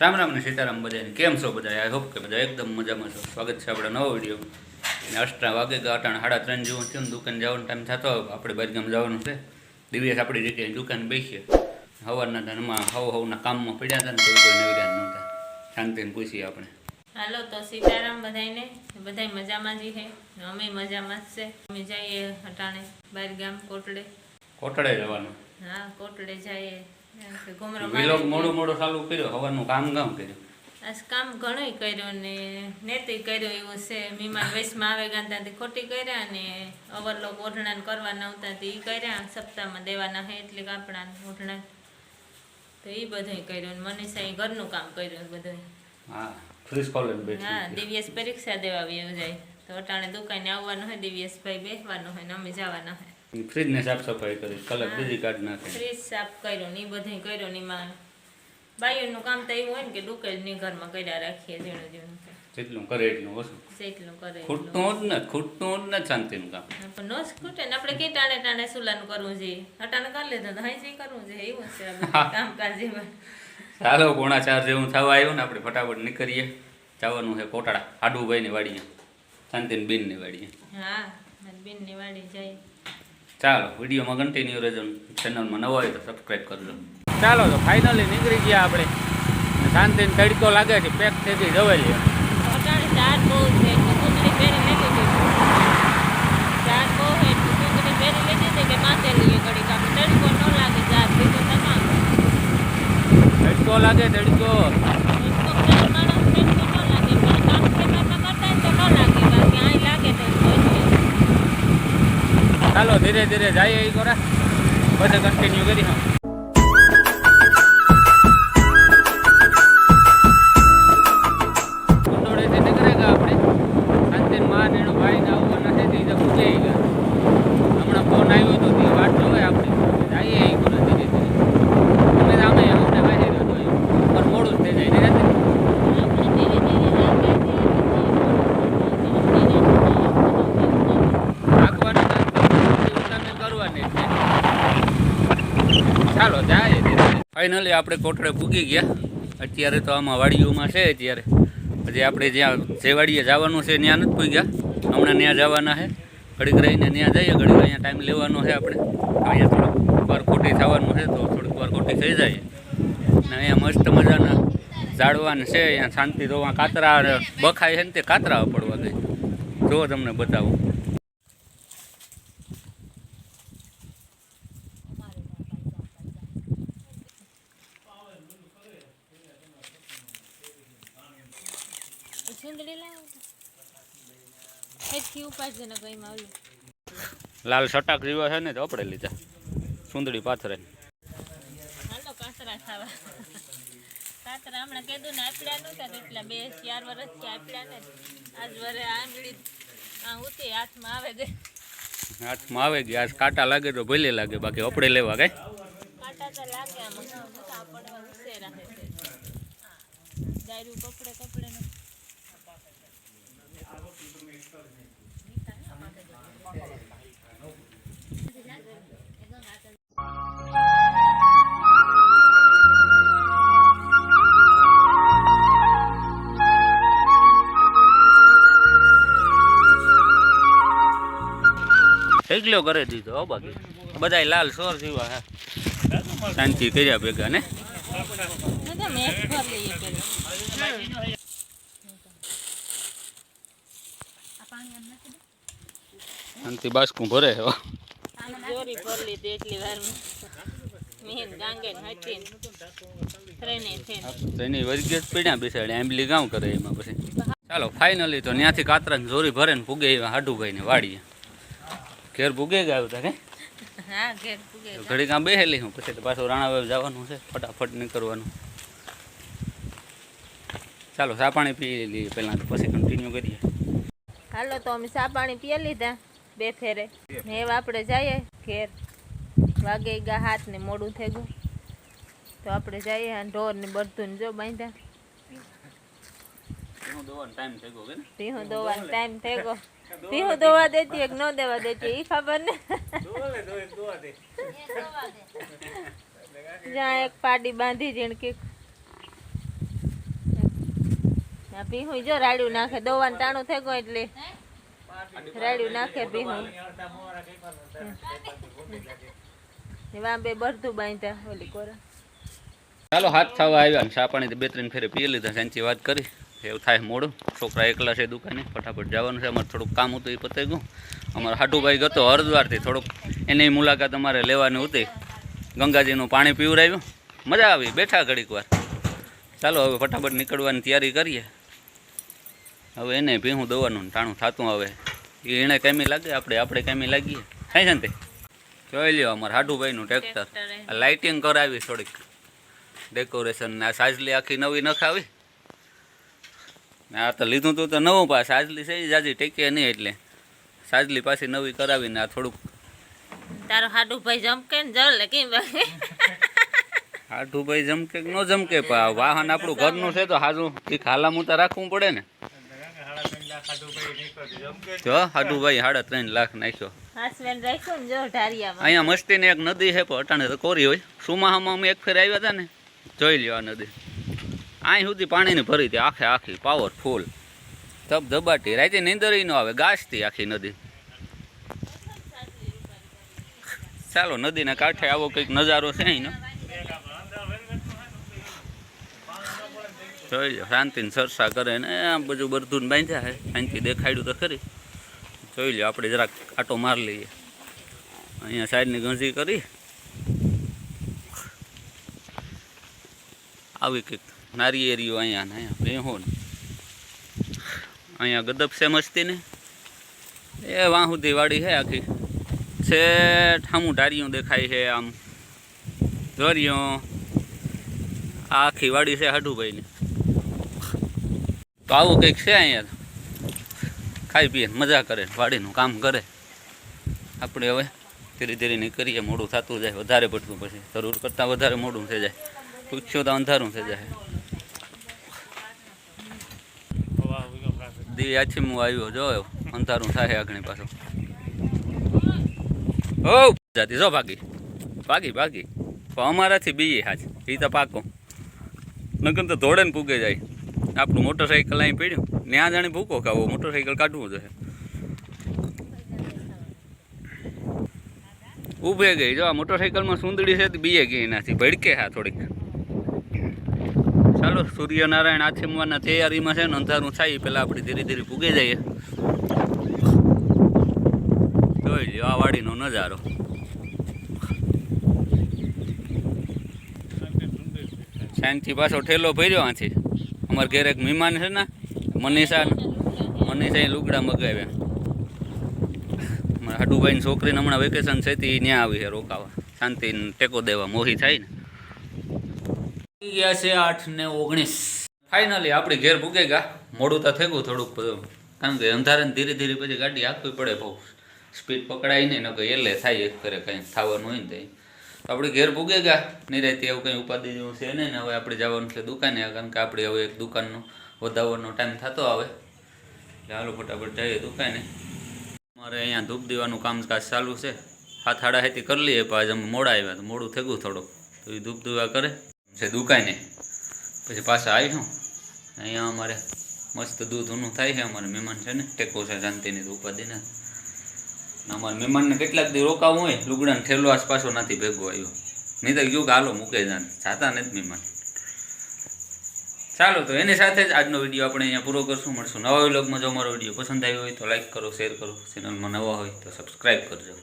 રામ રામ ને સીતારામ બધાને કેમ છો બધા આઈ હોપ કે બધા એકદમ મજામાં છો. સ્વાગત છે આપણા નવો વીડિયો અને અષ્ટા વાગે અટાણે સાડા ત્રણ જેવું થયું ને દુકાન જવાનો ટાઈમ થતો આપણે બારગામ જવાનું છે. દિવ્યાસ આપણી રીતે દુકાન બેસીએ. હવારના ધનમાં હવ હવના કામમાં પડ્યા હતા ને કોઈ કોઈ નવીરાન નહોતા શાંતિને પૂછીએ આપણે. હાલો તો સીતારામ બધાને બધાય મજામાં જ છે? અમે મજામાં જ છે. અમે જઈએ હટાણે બાર ગામ કોટડે. કોટડે જવાનું. હા કોટડે જઈએ. વિલોગ મોડો મોડું ચાલુ કર્યો હવાનું કામ કામ કર્યું. આજ કામ ઘણું કર્યું ને નેતે કર્યો એવું છે. મીમાન વેશમાં આવે ગાંધા તે ખોટી કર્યા ને અવરલોક ઓઢણા કરવા નહોતા તે એ કર્યા સપ્તાહમાં દેવાના હે એટલે કાપડા ઓઢણા તો એ બધું કર્યું ને મનીષાએ ઘરનું કામ કર્યું બધું હા ફ્રીજ કોલેજ હા બેસી દિવ્યેશ પરીક્ષા દેવા આવી જાય. તો અટાણે દુકાને આવવાનું હોય દિવ્યેશભાઈ બેસવાનું હોય ને અમે જવાના હોય. ફ્રીજને સાફ સફાઈ કરી કલર બીજી કાઢ નાખે ફ્રીજ સાફ કર્યો ને એ બધું કર્યું ને એમાં બાયુનું કામ તો એવું હોય ને કે ડુકેજની ઘરમાં કર્યા રાખીએ ઝીણું ઝીણું જેટલું કરે એટલું ઓછું જેટલું કરે ખૂટતું જ ન ખૂટતું જ નથી શાંતિનું કામ. પણ નો ખૂટે ને આપણે કે ટાણે ટાણે સુલાનું કરવું છે. અટાણે કરી લેતા તો હાઈ કરવું છે એવું છે કામકાજ એમાં ચાલો પોણા ચાર જેવું થવા આવ્યું ને આપણે ફટાફટ નીકળીએ. જવાનું છે કોટાડા આડુભાઈની વાડીએ. શાંતિન બેનની વાડીએ. હા બેનની વાડી જાય. ચાલો વિડીયોમાં કન્ટિન્યુ રહેજો. ચેનલમાં નવો હોય તો સબસ્ક્રાઈબ કરજો. ચાલો તો ફાઇનલી નીકળી ગયા આપણે. શાંતિને તડકો લાગે છે પેક થઈ ગઈ જવેલી અટાણે ચાર બહુ છે તો કુંદડી પહેરી લીધી હતી ચાર બહુ છે તો કુંદડી પહેરી લીધી હતી કે માથે લઈએ ઘડીક આપણે તડકો ન લાગે ચાર બીજું તમામ તડકો લાગે તડકો તડકો ચાર માણસ તડકો ન લાગે પણ કામ ખેતરમાં કરતા હોય તો ન લાગે બાકી અહીં લાગે તડકો એટલે ચાલો ધીરે ધીરે જઈએ એ કોરા બધે કન્ટિન્યુ કરી હા ફાઇનલી આપણે કોટડે પૂગી ગયા. અત્યારે તો આમાં વાડીઓમાં છે અત્યારે. હજી આપણે જ્યાં જે વાડીએ જવાનું છે ત્યાં નથી પૂગ્યા હમણાં ત્યાં જવાના છે. ઘડીક રહીને ત્યાં જઈએ, ઘડીક અહીંયા ટાઈમ લેવાનો છે આપણે. અહીંયા થોડુંક વાર ખોટી થવાનું છે તો થોડીક વાર ખોટી થઈ જાય. ને અહીંયા મસ્ત મજાના ઝાડવાન છે, અહીંયા શાંતિ તો કાતરા બખાય છે ને તે કાતરા પડવા ગઈ જો તમને બતાવું ચૂંદડી લાવ હેઠી ઉપાડજે ને કઈ માં ઓલું લાલ સટાક જેવા છે ને તો આપણે લીધા. સુંદરી પાથરે. હમણાં કીધું ને આપ્યા નહોતા ને એટલા બે ચાર વર્ષથી આપ્યા ને. આજ વરે આંગળી આ ઉતી હાથમાં આવે ગઈ હાથમાં આવે ગયા આજ કાંટા લાગે તો ભલે લાગે બાકી આપણે લેવા ગઈ કાંટા તો લાગે આમાં નતા છે. કપડે કપડે એકલો કરી દીધો હો બાકી. બધા લાલ સોર જેવા હે. શાંતિ કર્યા ભેગા ને? શાંતિ બાસકું ભરે હે. જોરી ભર લીધી એટલી વાર મેન ગાંગે ને હટી ટ્રેને થઈને તો એની વર્ગે જ પીડ્યા બેસાડે આંબલી ગામ કરે એમાં પછી. ચાલો ફાઇનલી તો ત્યાંથી કાતરા જોરી ભરે ને પૂગે એવા હાડુભાઈને વાડીએ. ઘેર પૂગે ગયા હતા કે? ઘડી કાં બેહેલી હું પછી પાછું રાણાવાવ જવાનું છે ફટાફટ નીકળવાનું. ચાલો ચા પાણી પી લઈએ પહેલાં પછી કન્ટિન્યુ કરીએ. હાલો તો અમે ચા પાણી પી લીધા. બે ફેરે ને હવે આપણે જઈએ ઘેર. વાગે ગા હાથ ને મોડું થઈ ગયું. તો આપણે જઈએ અને ઢોર ને બધું ને જો બાંધ્યા. ટાઈમ થઈ ગયો કે ભીહું દોવાનો ટાઈમ થઈ ગયો. ભીહું દોવા દેતી એક ન દેવા દેતી એ ખબર ને? જ્યાં એક પાડી બાંધી જીણ કે આ ભીહું જો રાડ્યું નાખે દવાનું ટાણું થઈ ગયું એટલે. રાડ્યું નાખે ભીહું એવા બે બરધું બાંધ્યા, ઓલી કોરા. ચાલો, હાથ થવા આવ્યા ચા પાણી બે ત્રણ ફેરે પી લીધા. સાંચી વાત કરી. એવું થાય મોડું. છોકરા એકલા છે દુકાને. ફટાફટ જવાનું છે. અમારે થોડુંક કામ હતું, એ પતાઈ ગયું. અમારો હાટુભાઈ ગતો હરિદ્વારથી. થોડુંક એની મુલાકાત અમારે લેવાની હતી. ગંગાજીનું પાણી પીવરાવ્યું મજા આવી. બેઠા ઘડીક વાર. ચાલો, હવે ફટાફટ નીકળવાની તૈયારી કરીએ. હવે એને ભીહું દવાનું ટાણું થતું હવે એને કામી લાગે આપણે આપણે કામી લાગીએ. થાય છે ને તે જોઈ લ્યો અમારે હાડુભાઈનું ટ્રેક્ટર આ લાઇટિંગ કરાવી થોડીક. ડેકોરેશન ને આ સાજલી આખી નવી નખાવી. આ તો લીધું તું તો નવું પા સાજલી છે જાજી ટેકે નહીં એટલે. સાજલી પાછી નવી કરાવીને આ થોડુંક તારો હાડુભાઈ જમકે ને જળ કેમ હાઠુભાઈ જમકે ન જમકે પણ વાહન આપણું ઘરનું છે તો હાજુ એ ખાલા મુતા રાખવું પડે ને. જો હાડુભાઈ સાડા ત્રણ લાખ નાખ્યો. હાસવેન રાખ્યું ને અહીંયા મસ્તીની એક નદી છે પણ અટાણે તો કોરી હોય. સુમાહામાં અમે એક ફેર આવ્યા હતા ને જોઈ લ્યો આ નદી. અહીં સુધી પાણીની ભરી હતી આખે આખી પાવરફુલ ધબ ધબાટી. રાતે નીંદર ન આવે ગાજતી આખી નદી. ચાલો નદીના કાંઠે આવો કંઈક નજારો છે અહીંનો. જોઈ શાંતિને સરસા કરે ને આમ બધું બધું બાંધ્યા છે. શાંતિ દેખાડ્યું તો ખરી. જોઈ લો આપણે જરાક આટો માર લઈએ. અહીંયા સાઈડની ગંજી કરી. આવી કંઈક નારિયેરીઓ અહીંયા ને અહીંયા ભેહો ને. અહીંયા ગદબ છે મસ્તી ને. એ વાહુદી વાળી છે આખી. છે ઠામું ઢારિયું દેખાય છે આમ. જોરિયો આખી વાડી છે હાડુભાઈની. તો આવું કંઈક છે અહીંયા. ખાઈ પીએ, મજા કરે, વાડીનું કામ કરે. આપણે હવે ધીરે ધીરે નીકળીએ, મોડું થતું જાય, વધારે પડતું પછી. જરૂર કરતાં વધારે મોડું થઈ જાય. પૂછ્યું તો અંધારું થઈ જાય. દી આછી હું આવ્યો, જો, અંધારું થાય આગળ પાછું. ઓ, જાતી, જો ભાગી. ભાગી ભાગી. પણ અમારાથી બીએ હાજ એ તો પાકો. નગર તો ધોળે ને પૂગે જાય. આપણું મોટરસાઇકલ અહીં પડ્યું. ત્યાં જાણે ભૂકો ખાવો મોટરસાઇકલ કાઢવું જોઈએ ઊભે ગઈ. જો આ મોટરસાઇકલમાં સુંદડી છે બીએ ગઈ એનાથી. ભડકે હા થોડીક. ચાલો, સૂર્યનારાયણ આથમવાના તૈયારીમાં છે ને અંધારું થાય પહેલાં આપણે ધીરે ધીરે પૂગે જઈએ. જોઈ લ્યો, આ વાડીનો નજારો. સાંજથી પાછો ઠેલો ભર્યો આથી. અમારા ઘેર એક મહેમાન છે ને, મનીષા મનીષા લુગડા મગાવ્યા. મારા હાડુભાઈની છોકરીને હમણાં વેકેશન છે તે ત્યાં આવી છે રોકાવા. શાંતિ ટેકો દેવા, મોહી થાય ને. ગયા છે આઠ ને ઓગણીસ. ફાઇનલી આપણે ઘેર ભૂગે ગયા મોડું તો થયું થોડુંક કારણ કે અંધારે ધીરે ધીરે પછી ગાડી આપવી પડે બહુ. સ્પીડ પકડાય નહીં એટલે થાય એક કરે કંઈ થવાનું હોય ને તો આપણે ઘેર પૂગે ગયા નિરાયતી એવું કંઈ ઉપાધિ જેવું છે નહીં ને? હવે આપણે જવાનું છે દુકાને, કારણ કે આપણે હવે એક દુકાનનો વધારવાનો ટાઈમ થતો આવે. એટલે હાલો ફટાફટ જઈએ દુકાને. મારે અહીંયા ધૂપ દેવાનું કામકાજ ચાલુ છે. હાથ હાડા હેતી કરી લઈએ, પણ અમે મોડા આવ્યા, તો મોડું થઈ ગયું થોડુંક. તો એ ધૂપ દેવા કરે. છે દુકાને. પછી પાછા આવીશું. અહીંયા અમારે મસ્ત દૂધ ઊનું થાય છે, અમારે મહેમાન છે ને? ટેકો છે, શાંતિની ઉપાધિને અમારા મહેમાનને કેટલાક દી રોકાવું હોય, લુગડાને ઠેલો આસપાસો નથી ભેગો આવ્યો. નહીં તો કે હાલો મૂકે જાન. જાતા નથી મહેમાન. ચાલો તો એની સાથે જ આજનો વીડિયો આપણે અહીંયા પૂરો કરશું. મળશું નવા વ્લોગમાં. જો અમારો વીડિયો પસંદ આવ્યો હોય તો લાઈક કરો, શેર કરો. ચેનલમાં નવા હોય તો સબસ્ક્રાઈબ કરજો.